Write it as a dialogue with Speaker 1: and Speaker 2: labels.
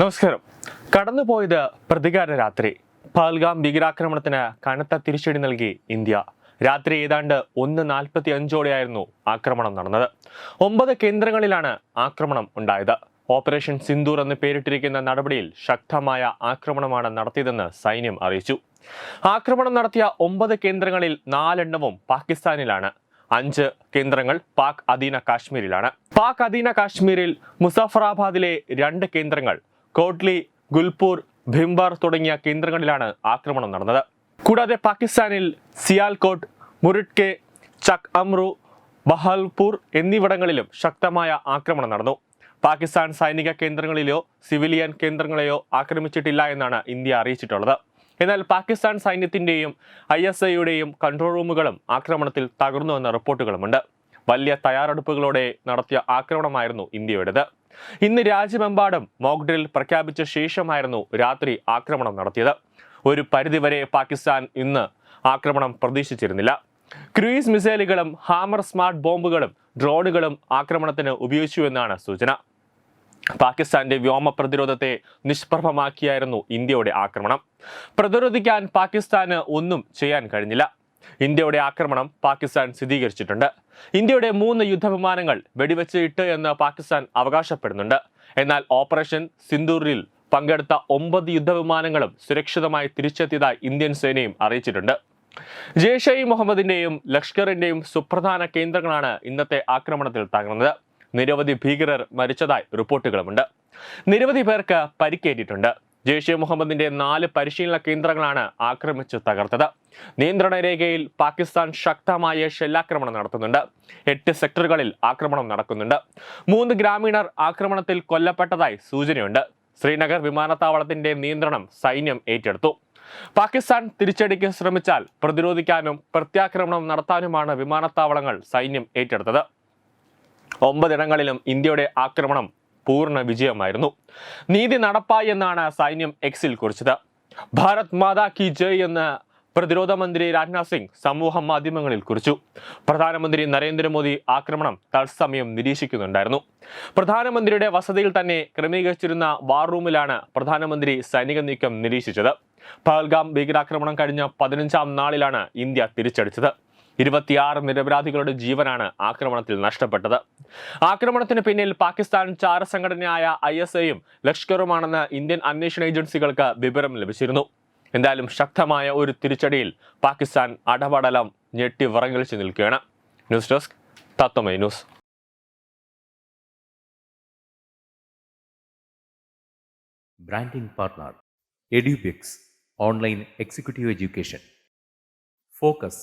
Speaker 1: നമസ്കാരം. കടന്നുപോയത് പ്രതികാര രാത്രി. പഹൽഗാം ഭീകരാക്രമണത്തിന് കനത്ത തിരിച്ചടി നൽകി ഇന്ത്യ. രാത്രി ഏതാണ്ട് ഒന്ന് നാൽപ്പത്തി അഞ്ചോടെയായിരുന്നു ആക്രമണം നടന്നത്. ഒമ്പത് കേന്ദ്രങ്ങളിലാണ് ആക്രമണം ഉണ്ടായത്. ഓപ്പറേഷൻ സിന്ദൂർ എന്ന് പേരിട്ടിരിക്കുന്ന നടപടിയിൽ ശക്തമായ ആക്രമണമാണ് നടത്തിയതെന്ന് സൈന്യം അറിയിച്ചു. ആക്രമണം നടത്തിയ ഒമ്പത് കേന്ദ്രങ്ങളിൽ നാലെണ്ണവും പാകിസ്ഥാനിലാണ്. അഞ്ച് കേന്ദ്രങ്ങൾ പാക് അധീന കാശ്മീരിലാണ്. പാക് അധീന കാശ്മീരിൽ മുസഫറാബാദിലെ രണ്ട് കേന്ദ്രങ്ങൾ കോട്ട്ലി ഗുൽപൂർ ഭിംബാർ തുടങ്ങിയ കേന്ദ്രങ്ങളിലാണ് ആക്രമണം നടന്നത്. കൂടാതെ പാകിസ്ഥാനിൽ സിയാൽകോട്ട് മുറിട്കെ ചക് അമ്രു ബഹൽപൂർ എന്നിവിടങ്ങളിലും ശക്തമായ ആക്രമണം നടന്നു. പാകിസ്ഥാൻ സൈനിക കേന്ദ്രങ്ങളിലോ സിവിലിയൻ കേന്ദ്രങ്ങളെയോ ആക്രമിച്ചിട്ടില്ല എന്നാണ് ഇന്ത്യ അറിയിച്ചിട്ടുള്ളത്. എന്നാൽ പാകിസ്ഥാൻ സൈന്യത്തിന്റെയും ഐ എസ് ഐയുടെയും കൺട്രോൾ റൂമുകളും ആക്രമണത്തിൽ തകർന്നുവെന്ന റിപ്പോർട്ടുകളുമുണ്ട്. വലിയ തയ്യാറെടുപ്പുകളോടെ നടത്തിയ ആക്രമണമായിരുന്നു ഇന്ത്യയുടേത്. ഇന്ന് രാജ്യമെമ്പാടും മോക്ഡ്രിൽ പ്രഖ്യാപിച്ച ശേഷമായിരുന്നു രാത്രി ആക്രമണം നടത്തിയത്. ഒരു പരിധിവരെ പാകിസ്ഥാൻ ഇന്ന് ആക്രമണം പ്രതീക്ഷിച്ചിരുന്നില്ല. ക്രൂയിസ് മിസൈലുകളും ഹാമർ സ്മാർട്ട് ബോംബുകളും ഡ്രോണുകളും ആക്രമണത്തിന് ഉപയോഗിച്ചുവെന്നാണ് സൂചന. പാകിസ്ഥാന്റെ വ്യോമ പ്രതിരോധത്തെ നിഷ്പ്രഭമാക്കിയായിരുന്നു ഇന്ത്യയുടെ ആക്രമണം. പ്രതിരോധിക്കാൻ പാകിസ്ഥാന് ഒന്നും ചെയ്യാൻ കഴിഞ്ഞില്ല. ഇന്ത്യയുടെ ആക്രമണം പാകിസ്ഥാൻ സ്ഥിരീകരിച്ചിട്ടുണ്ട്. ഇന്ത്യയുടെ മൂന്ന് യുദ്ധവിമാനങ്ങൾ വെടിവെച്ച് ഇട്ട് എന്ന് പാകിസ്ഥാൻ അവകാശപ്പെടുന്നുണ്ട്. എന്നാൽ ഓപ്പറേഷൻ സിന്ദൂറിൽ പങ്കെടുത്ത ഒമ്പത് യുദ്ധവിമാനങ്ങളും സുരക്ഷിതമായി തിരിച്ചെത്തിയതായി ഇന്ത്യൻ സേനയും അറിയിച്ചിട്ടുണ്ട്. ജെയ്ഷെ ഇ മുഹമ്മദിന്റെയും ലഷ്കറിന്റെയും സുപ്രധാന കേന്ദ്രങ്ങളാണ് ഇന്നത്തെ ആക്രമണത്തിൽ തകർന്നത്. നിരവധി ഭീകരർ മരിച്ചതായി റിപ്പോർട്ടുകളുമുണ്ട്. നിരവധി പേർക്ക് പരിക്കേറ്റിട്ടുണ്ട്. ജെയ്ഷെ മുഹമ്മദിന്റെ നാല് പരിശീലന കേന്ദ്രങ്ങളാണ് ആക്രമിച്ചു തകർത്തത്. നിയന്ത്രണ രേഖയിൽ പാകിസ്ഥാൻ ശക്തമായ ഷെല്ലാക്രമണം നടത്തുന്നുണ്ട്. എട്ട് സെക്ടറുകളിൽ ആക്രമണം നടക്കുന്നുണ്ട്. മൂന്ന് ഗ്രാമീണർ ആക്രമണത്തിൽ കൊല്ലപ്പെട്ടതായി സൂചനയുണ്ട്. ശ്രീനഗർ വിമാനത്താവളത്തിന്റെ നിയന്ത്രണം സൈന്യം ഏറ്റെടുത്തു. പാകിസ്ഥാൻ തിരിച്ചടിക്ക് ശ്രമിച്ചാൽ പ്രതിരോധിക്കാനും പ്രത്യാക്രമണം നടത്താനുമാണ് വിമാനത്താവളങ്ങൾ സൈന്യം ഏറ്റെടുത്തത്. ഒമ്പതിടങ്ങളിലും ഇന്ത്യയുടെ ആക്രമണം പൂർണ വിജയമായിരുന്നു. നീതി നടപ്പായി എന്നാണ് സൈന്യം എക്സിൽ കുറിച്ചത്. ഭാരത് മാതാ കി ജയ് എന്ന് പ്രതിരോധ മന്ത്രി രാജ്നാഥ് സിംഗ് സമൂഹ മാധ്യമങ്ങളിൽ കുറിച്ചു. പ്രധാനമന്ത്രി നരേന്ദ്രമോദി ആക്രമണം തത്സമയം നിരീക്ഷിക്കുന്നുണ്ടായിരുന്നു. പ്രധാനമന്ത്രിയുടെ വസതിയിൽ തന്നെ ക്രമീകരിച്ചിരുന്ന വാർ റൂമിലാണ് പ്രധാനമന്ത്രി സൈനിക നീക്കം നിരീക്ഷിച്ചത്. പഹൽഗാം ഭീകരാക്രമണം കഴിഞ്ഞ പതിനഞ്ചാം നാളിലാണ് ഇന്ത്യ തിരിച്ചടിച്ചത്. ഇരുപത്തിയാറ് നിരപരാധികളുടെ ജീവനാണ് ആക്രമണത്തിൽ നഷ്ടപ്പെട്ടത്. ആക്രമണത്തിന് പിന്നിൽ പാകിസ്ഥാൻ ചാരസംഘടനയായ ഐ എസ് ഐയും ലഷ്കറുമാണെന്ന് ഇന്ത്യൻ അന്വേഷണ ഏജൻസികൾക്ക് വിവരം ലഭിച്ചിരുന്നു. എന്തായാലും ശക്തമായ ഒരു തിരിച്ചടിയിൽ പാകിസ്ഥാൻ അടപടലം ഞെട്ടി വറങ്ങളിച്ച് നിൽക്കുകയാണ്. News desk Tatwamayi news.
Speaker 2: Branding partner online executive education. Focus